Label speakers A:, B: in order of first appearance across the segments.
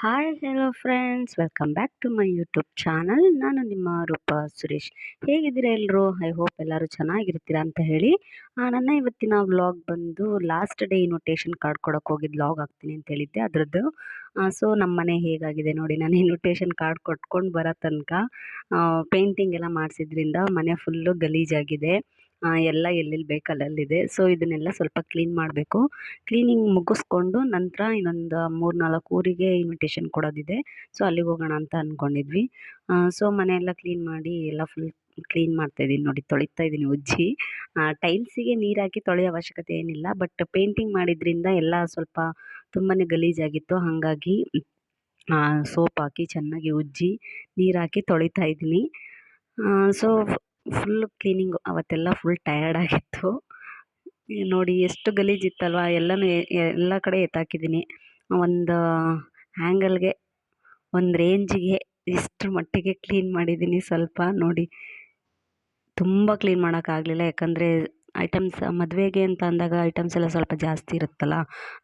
A: Hi hello friends welcome back to my YouTube channel ನಾನು ನಿಮ್ಮ ರೂಪ ಸುರೇಶ್. ಹೇಗಿದ್ದೀರಾ ಎಲ್ಲರೂ ಐ ಹೋಪ್ ಎಲ್ಲರೂ ಚೆನ್ನಾಗಿರ್ತೀರಾ ಅಂತ ಹೇಳಿ. ನನ್ನ ಇವತ್ತಿನ ವ್ಲಾಗ್ ಬಂದು ಲಾಸ್ಟ್ ಡೇ ಇನ್ವಿಟೇಷನ್ ಕಾರ್ಡ್ ಕೊಡೋಕೆ ಹೋಗಿ ವ್ಲಾಗ್ ಆಗ್ತೀನಿ ಅಂತ ಹೇಳಿದ್ದೆ. ಅದರದ್ದು ಸೊ ನಮ್ಮ ಮನೆ ಹೇಗಾಗಿದೆ ನೋಡಿ, ನಾನು ಇನ್ವಿಟೇಷನ್ ಕಾರ್ಡ್ ಕೊಟ್ಕೊಂಡು ಬರೋ ತನಕ ಪೇಂಟಿಂಗ್ ಎಲ್ಲ ಮಾಡಿಸಿದ್ರಿಂದ ಮನೆ ಫುಲ್ಲು ಗಲೀಜಾಗಿದೆ. ಎಲ್ಲ ಎಲ್ಲೆಲ್ಲಿ ಬೇಕು ಅಲ್ಲಲ್ಲಿದೆ ಸೊ ಇದನ್ನೆಲ್ಲ ಸ್ವಲ್ಪ ಕ್ಲೀನ್ ಮಾಡಬೇಕು. ಕ್ಲೀನಿಂಗ್ ಮುಗಿಸ್ಕೊಂಡು ನಂತರ ಇನ್ನೊಂದು ಮೂರು ನಾಲ್ಕು ಊರಿಗೆ ಇನ್ವಿಟೇಷನ್ ಕೊಡೋದಿದೆ. ಸೊ ಅಲ್ಲಿಗೆ ಹೋಗೋಣ ಅಂತ ಅಂದ್ಕೊಂಡಿದ್ವಿ ಸೊ ಮನೆಯೆಲ್ಲ ಕ್ಲೀನ್ ಮಾಡಿ ಎಲ್ಲ ಫುಲ್ ಕ್ಲೀನ್ ಮಾಡ್ತಾ ಇದ್ದೀನಿ ನೋಡಿ, ತೊಳಿತಾ ಇದ್ದೀನಿ ಉಜ್ಜಿ. ಟೈಲ್ಸಿಗೆ ನೀರು ಹಾಕಿ ತೊಳೆಯೋ ಅವಶ್ಯಕತೆ ಏನಿಲ್ಲ ಬಟ್ ಪೇಂಟಿಂಗ್ ಮಾಡಿದ್ರಿಂದ ಎಲ್ಲ ಸ್ವಲ್ಪ ತುಂಬಾ ಗಲೀಜಾಗಿತ್ತು. ಹಾಗಾಗಿ ಸೋಪ್ ಹಾಕಿ ಚೆನ್ನಾಗಿ ಉಜ್ಜಿ ನೀರು ಹಾಕಿ ತೊಳಿತಾ ಇದ್ದೀನಿ ಸೊ ಫುಲ್ ಕ್ಲೀನಿಂಗ್ ಅವತ್ತೆಲ್ಲ ಫುಲ್ ಟಯರ್ಡ್ ಆಗಿತ್ತು. ನೋಡಿ ಎಷ್ಟು ಗಲೀಜಿತ್ತಲ್ವ ಎಲ್ಲನೂ ಎಲ್ಲ ಕಡೆ ಎತ್ತಾಕಿದ್ದೀನಿ. ಒಂದು ಆ್ಯಂಗಲ್ಗೆ ಒಂದು ರೇಂಜಿಗೆ ಇಷ್ಟರ ಮಟ್ಟಿಗೆ ಕ್ಲೀನ್ ಮಾಡಿದ್ದೀನಿ ಸ್ವಲ್ಪ. ನೋಡಿ, ತುಂಬ ಕ್ಲೀನ್ ಮಾಡೋಕ್ಕಾಗಲಿಲ್ಲ ಯಾಕಂದರೆ ಐಟಮ್ಸ್ ಮದುವೆಗೆ ಅಂತ ಅಂದಾಗ ಐಟಮ್ಸ್ ಎಲ್ಲ ಸ್ವಲ್ಪ ಜಾಸ್ತಿ ಇರುತ್ತಲ್ಲ?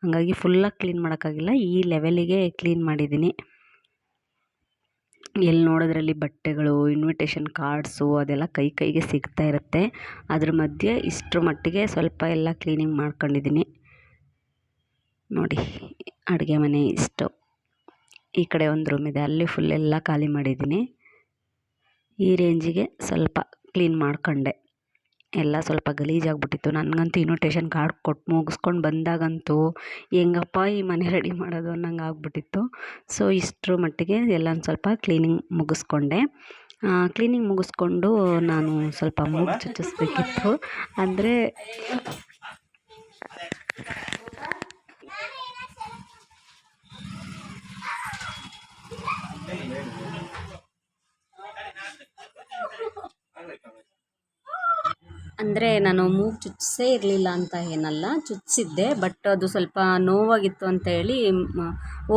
A: ಹಾಗಾಗಿ ಫುಲ್ಲಾಗಿ ಕ್ಲೀನ್ ಮಾಡೋಕ್ಕಾಗಿಲ್ಲ ಈ ಲೆವೆಲಿಗೆ ಕ್ಲೀನ್ ಮಾಡಿದ್ದೀನಿ. ಎಲ್ಲಿ ನೋಡೋದ್ರಲ್ಲಿ ಬಟ್ಟೆಗಳು ಇನ್ವಿಟೇಷನ್ ಕಾರ್ಡ್ಸು ಅದೆಲ್ಲ ಕೈ ಕೈಗೆ ಸಿಗ್ತಾ ಇರುತ್ತೆ. ಅದ್ರ ಮಧ್ಯೆ ಇಷ್ಟರ ಮಟ್ಟಿಗೆ ಸ್ವಲ್ಪ ಎಲ್ಲ ಕ್ಲೀನಿಂಗ್ ಮಾಡ್ಕೊಂಡಿದ್ದೀನಿ. ನೋಡಿ, ಅಡುಗೆ ಮನೆ ಇಷ್ಟು. ಈ ಕಡೆ ಒಂದು ರೂಮ್ ಇದೆ, ಅಲ್ಲಿ ಫುಲ್ ಎಲ್ಲ ಖಾಲಿ ಮಾಡಿದ್ದೀನಿ. ಈ ರೇಂಜಿಗೆ ಸ್ವಲ್ಪ ಕ್ಲೀನ್ ಮಾಡ್ಕೊಂಡೆ. ಎಲ್ಲ ಸ್ವಲ್ಪ ಗಲೀಜಾಗ್ಬಿಟ್ಟಿತ್ತು. ನನಗಂತೂ ಇನ್ವಿಟೇಷನ್ ಕಾರ್ಡ್ ಕೊಟ್ಟು ಮುಗಿಸ್ಕೊಂಡು ಬಂದಾಗಂತೂ ಹೆಂಗಪ್ಪ ಈ ಮನೆ ರೆಡಿ ಮಾಡೋದು ಅನ್ನಂಗೆ ಆಗಿಬಿಟ್ಟಿತ್ತು. ಸೊ ಇಷ್ಟರ ಮಟ್ಟಿಗೆ ಎಲ್ಲ ಸ್ವಲ್ಪ ಕ್ಲೀನಿಂಗ್ ಮುಗಿಸ್ಕೊಂಡೆ. ಕ್ಲೀನಿಂಗ್ ಮುಗಿಸ್ಕೊಂಡು ನಾನು ಸ್ವಲ್ಪ ಮೂಗು ಚುಚ್ಚಿಸ್ಬೇಕಿತ್ತು. ಅಂದರೆ ಅಂದರೆ ನಾನು ಮೂಗು ಚುಚ್ಚಿಸೇ ಇರಲಿಲ್ಲ ಅಂತ ಏನಲ್ಲ ಚುಚ್ಚಿಸಿದ್ದೆ ಬಟ್ ಅದು ಸ್ವಲ್ಪ ನೋವಾಗಿತ್ತು ಅಂತ ಹೇಳಿ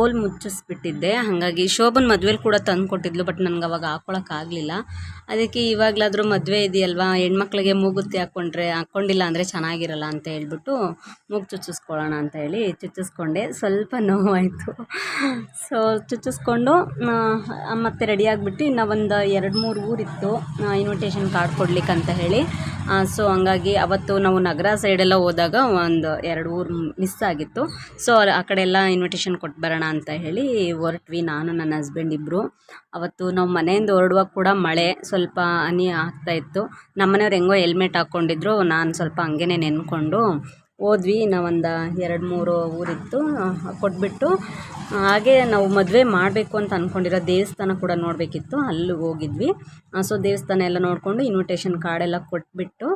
A: ಓಲ್ ಮುಚ್ಚಿಸ್ಬಿಟ್ಟಿದ್ದೆ. ಹಾಗಾಗಿ ಶೋಭನ್ ಮದುವೆಲಿ ಕೂಡ ತಂದು ಕೊಟ್ಟಿದ್ಲು ಬಟ್ ನನಗೆ ಅವಾಗ ಹಾಕ್ಕೊಳಕ್ಕಾಗಲಿಲ್ಲ ಅದಕ್ಕೆ ಇವಾಗಲಾದರೂ ಮದುವೆ ಇದೆಯಲ್ವಾ, ಹೆಣ್ಮಕ್ಳಿಗೆ ಮೂಗುತ್ತಿ ಹಾಕ್ಕೊಂಡ್ರೆ ಹಾಕ್ಕೊಂಡಿಲ್ಲ ಅಂದರೆ ಚೆನ್ನಾಗಿರಲ್ಲ ಅಂತ ಹೇಳ್ಬಿಟ್ಟು ಮೂಗು ಚುಚ್ಚಿಸ್ಕೊಳ್ಳೋಣ ಅಂತ ಹೇಳಿ ಚುಚ್ಚಿಸ್ಕೊಂಡೆ. ಸ್ವಲ್ಪ ನೋವಾಯಿತು. ಸೊ ಚುಚ್ಚಿಸ್ಕೊಂಡು ಮತ್ತೆ ರೆಡಿಯಾಗಿಬಿಟ್ಟು ಇನ್ನು ಒಂದು ಎರಡು ಮೂರು ಊರಿತ್ತು ಇನ್ವಿಟೇಷನ್ ಕಾರ್ಡ್ ಕೊಡ್ಲಿಕ್ಕೆ ಅಂತ ಹೇಳಿ ಸೊ ಹಂಗಾಗಿ ಅವತ್ತು ನಾವು ನಗರ ಸೈಡೆಲ್ಲ ಹೋದಾಗ ಒಂದು ಎರಡು ಊರು ಮಿಸ್ ಆಗಿತ್ತು. ಸೊ ಆ ಕಡೆ ಎಲ್ಲ ಇನ್ವಿಟೇಷನ್ ಕೊಟ್ಟು ಬರೋಣ ಅಂತ ಹೇಳಿ ಹೊರಟ್ವಿ. ನಾನು, ನನ್ನ ಹಸ್ಬೆಂಡ್ ಇಬ್ಬರು ಅವತ್ತು ನಾವು ಮನೆಯಿಂದ ಹೊರಡುವಾಗ ಕೂಡ ಮಳೆ ಸ್ವಲ್ಪ ಹನಿ ಆಗ್ತಾ ಇತ್ತು. ನಮ್ಮನೆಯವ್ರು ಹೆಂಗೋ ಹೆಲ್ಮೆಟ್ ಹಾಕ್ಕೊಂಡಿದ್ರು ನಾನು ಸ್ವಲ್ಪ ಹಂಗೆ ನೆನ್ಕೊಂಡು ಹೋದ್ವಿ, ನಾವೊಂದು ಎರಡು ಮೂರು ಊರಿತ್ತು ಕೊಟ್ಬಿಟ್ಟು, ಹಾಗೆ ನಾವು ಮದುವೆ ಮಾಡಬೇಕು ಅಂತ ಅಂದ್ಕೊಂಡಿರೋ ದೇವಸ್ಥಾನ ಕೂಡ ನೋಡಬೇಕಿತ್ತು ಅಲ್ಲಿಗೆ ಹೋಗಿದ್ವಿ. ಸೊ ದೇವಸ್ಥಾನ ಎಲ್ಲ ನೋಡಿಕೊಂಡು ಇನ್ವಿಟೇಷನ್ ಕಾರ್ಡೆಲ್ಲ ಕೊಟ್ಬಿಟ್ಟು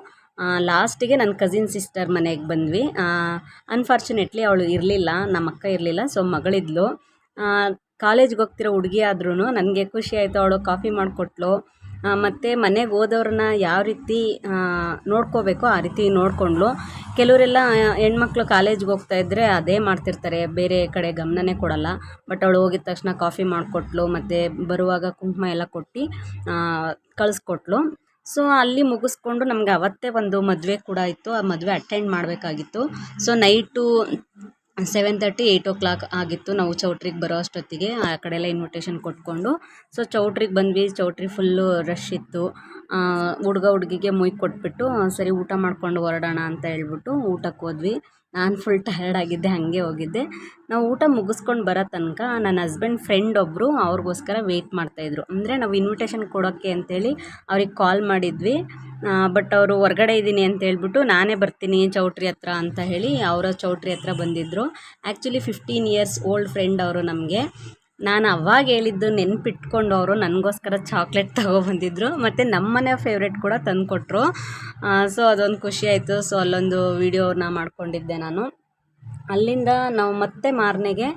A: ಲಾಸ್ಟಿಗೆ ನನ್ನ ಕಸಿನ್ ಸಿಸ್ಟರ್ ಮನೆಗೆ ಬಂದ್ವಿ. ಅನ್ಫಾರ್ಚುನೇಟ್ಲಿ ಅವಳು ಇರಲಿಲ್ಲ ನಮ್ಮ ಅಕ್ಕ ಇರಲಿಲ್ಲ, ಸೊ ಮಗಳಿದ್ಲು. ಕಾಲೇಜ್ಗೆ ಹೋಗ್ತಿರೋ ಹುಡುಗಿ ಆದ್ರೂ ನನಗೆ ಖುಷಿ ಆಯಿತು, ಅವಳು ಕಾಫಿ ಮಾಡಿಕೊಟ್ಲು. ಮತ್ತು ಮನೆಗೆ ಹೋದವ್ರನ್ನ ಯಾವ ರೀತಿ ನೋಡ್ಕೋಬೇಕೋ ಆ ರೀತಿ ನೋಡಿಕೊಂಡ್ಲು. ಕೆಲವರೆಲ್ಲ ಹೆಣ್ಮಕ್ಳು ಕಾಲೇಜ್ಗೆ ಹೋಗ್ತಾ ಇದ್ದರೆ ಅದೇ ಮಾಡ್ತಿರ್ತಾರೆ. ಬೇರೆ ಕಡೆ ಗಮನನೇ ಕೊಡಲ್ಲ. ಬಟ್ ಅವಳು ಹೋಗಿದ ತಕ್ಷಣ ಕಾಫಿ ಮಾಡಿಕೊಟ್ಲು, ಮತ್ತು ಬರುವಾಗ ಕುಂಕುಮ ಎಲ್ಲ ಕೊಟ್ಟು ಕಳಿಸ್ಕೊಟ್ಲು. ಸೊ ಅಲ್ಲಿ ಮುಗಿಸ್ಕೊಂಡು ನಮಗೆ ಅವತ್ತೇ ಒಂದು ಮದುವೆ ಕೂಡ ಇತ್ತು. ಆ ಮದುವೆ ಅಟೆಂಡ್ ಮಾಡಬೇಕಾಗಿತ್ತು. So night seven thirty eight o'clock ಆಗಿತ್ತು ನಾವು ಚೌಟ್ರಿಗೆ ಬರೋ ಅಷ್ಟೊತ್ತಿಗೆ. ಆ ಕಡೆ ಎಲ್ಲ ಇನ್ವಿಟೇಷನ್ ಕೊಟ್ಕೊಂಡು. ಸೊ ಚೌಟ್ರಿಗೆ ಬಂದ್ವಿ. ಚೌಟ್ರಿ ಫುಲ್ಲು ರಶ್ ಇತ್ತು. ಹುಡುಗ ಹುಡುಗಿಗೆ ಮುಯ್ ಕೊಟ್ಬಿಟ್ಟು ಸರಿ ಊಟ ಮಾಡ್ಕೊಂಡು ಹೊರಡೋಣ ಅಂತ ಹೇಳ್ಬಿಟ್ಟು ಊಟಕ್ಕೆ ಹೋದ್ವಿ. ನಾನು ಫುಲ್ ಟಯರ್ಡ್ ಆಗಿದ್ದೆ, ಹಾಗೆ ಹೋಗಿದ್ದೆ. ನಾವು ಊಟ ಮುಗಿಸ್ಕೊಂಡು ಬರೋ ತನಕ ನನ್ನ ಹಸ್ಬೆಂಡ್ ಫ್ರೆಂಡ್ ಒಬ್ಬರು ಅವ್ರಿಗೋಸ್ಕರ ವೆಯ್ಟ್ ಮಾಡ್ತಾಯಿದ್ರು ಅಂದರೆ ನಾವು ಇನ್ವಿಟೇಷನ್ ಕೊಡೋಕ್ಕೆ ಅಂತೇಳಿ ಅವ್ರಿಗೆ ಕಾಲ್ ಮಾಡಿದ್ವಿ. ಬಟ್ ಅವರು ಹೊರ್ಗಡೆ ಇದ್ದೀನಿ ಅಂತ ಹೇಳ್ಬಿಟ್ಟು ನಾನೇ ಬರ್ತೀನಿ ಚೌಟ್ರಿ ಹತ್ರ ಅಂತ ಹೇಳಿ ಅವರ ಚೌಟ್ರಿ ಹತ್ರ ಬಂದಿದ್ದರು actually fifteen years old friend ಅವರು ನಮಗೆ. ನಾನು ಅವಾಗ ಹೇಳಿದ್ದು ನೆನ್ಪಿಟ್ಕೊಂಡು ಅವರು ನನಗೋಸ್ಕರ ಚಾಕ್ಲೇಟ್ ತಗೊಬಂದಿದ್ರು, ಮತ್ತು ನಮ್ಮನೆ ಫೇವ್ರೇಟ್ ಕೂಡ ತಂದುಕೊಟ್ರು. ಸೊ ಅದೊಂದು ಖುಷಿ ಆಯಿತು. ಸೊ ಅಲ್ಲೊಂದು ವೀಡಿಯೋನ ಮಾಡ್ಕೊಂಡಿದ್ದೆ ನಾನು. ಅಲ್ಲಿಂದ ನಾವು ಮತ್ತೆ ಮಾರನೆಗೆ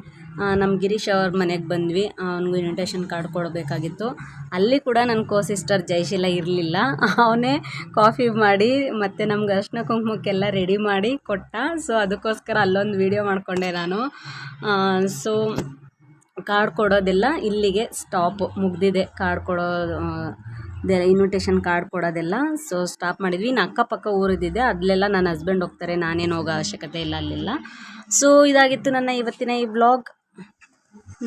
A: ನಮ್ಮ ಗಿರೀಶ್ ಅವ್ರ ಮನೆಗೆ ಬಂದ್ವಿ. ಅವ್ನಿಗೂ ಇನ್ವಿಟೇಷನ್ ಕಾರ್ಡ್ ಕೊಡಬೇಕಾಗಿತ್ತು. ಅಲ್ಲಿ ಕೂಡ ನನ್ನ ಕೋ ಸಿಸ್ಟರ್ ಜಯಶೀಲ ಇರಲಿಲ್ಲ. ಅವನೇ ಕಾಫಿ ಮಾಡಿ, ಮತ್ತು ನಮ್ಗೆ ಅರ್ಶಿನ ಕುಂಕುಮಕ್ಕೆಲ್ಲ ರೆಡಿ ಮಾಡಿ ಕೊಟ್ಟ. ಸೊ ಅದಕ್ಕೋಸ್ಕರ ಅಲ್ಲೊಂದು ವೀಡಿಯೋ ಮಾಡಿಕೊಂಡೆ ನಾನು. ಸೊ ಕಾರ್ಡ್ ಕೊಡೋದೆಲ್ಲ, ಇಲ್ಲಿಗೆ ಸ್ಟಾಪು ಮುಗ್ದಿದೆ ಕಾರ್ಡ್ ಕೊಡೋ ಇನ್ವಿಟೇಷನ್ ಕಾರ್ಡ್ ಕೊಡೋದೆಲ್ಲ. ಸೊ ಸ್ಟಾಪ್ ಮಾಡಿದ್ವಿ. ಇನ್ನು ಅಕ್ಕಪಕ್ಕ ಊರಿದ್ದಿದೆ ಅಲ್ಲೆಲ್ಲ ನನ್ನ ಹಸ್ಬೆಂಡ್ ಹೋಗ್ತಾರೆ. ನಾನೇನು ಹೋಗೋ ಅವಶ್ಯಕತೆ ಇಲ್ಲ ಅಲ್ಲೆಲ್ಲ. ಸೊ ಇದಾಗಿತ್ತು ನನ್ನ ಇವತ್ತಿನ ಈ ಬ್ಲಾಗ್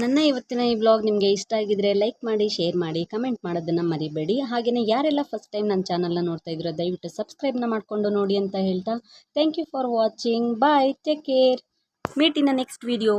A: ನನ್ನ ಇವತ್ತಿನ ಈ ಬ್ಲಾಗ್ ನಿಮಗೆ ಇಷ್ಟ ಆಗಿದ್ರೆ ಲೈಕ್ ಮಾಡಿ ಶೇರ್ ಮಾಡಿ ಕಮೆಂಟ್ ಮಾಡೋದನ್ನು ಮರಿಬೇಡಿ. ಹಾಗೆಯೇ ಯಾರೆಲ್ಲ ಫಸ್ಟ್ ಟೈಮ್ ನನ್ನ ಚಾನಲ್ನ ನೋಡ್ತಾ ಇದ್ರೋ, ದಯವಿಟ್ಟು ಸಬ್ಸ್ಕ್ರೈಬ್ನ ಮಾಡಿಕೊಂಡು ನೋಡಿ ಅಂತ ಹೇಳ್ತಾ. Thank you for watching bye take care meet in next video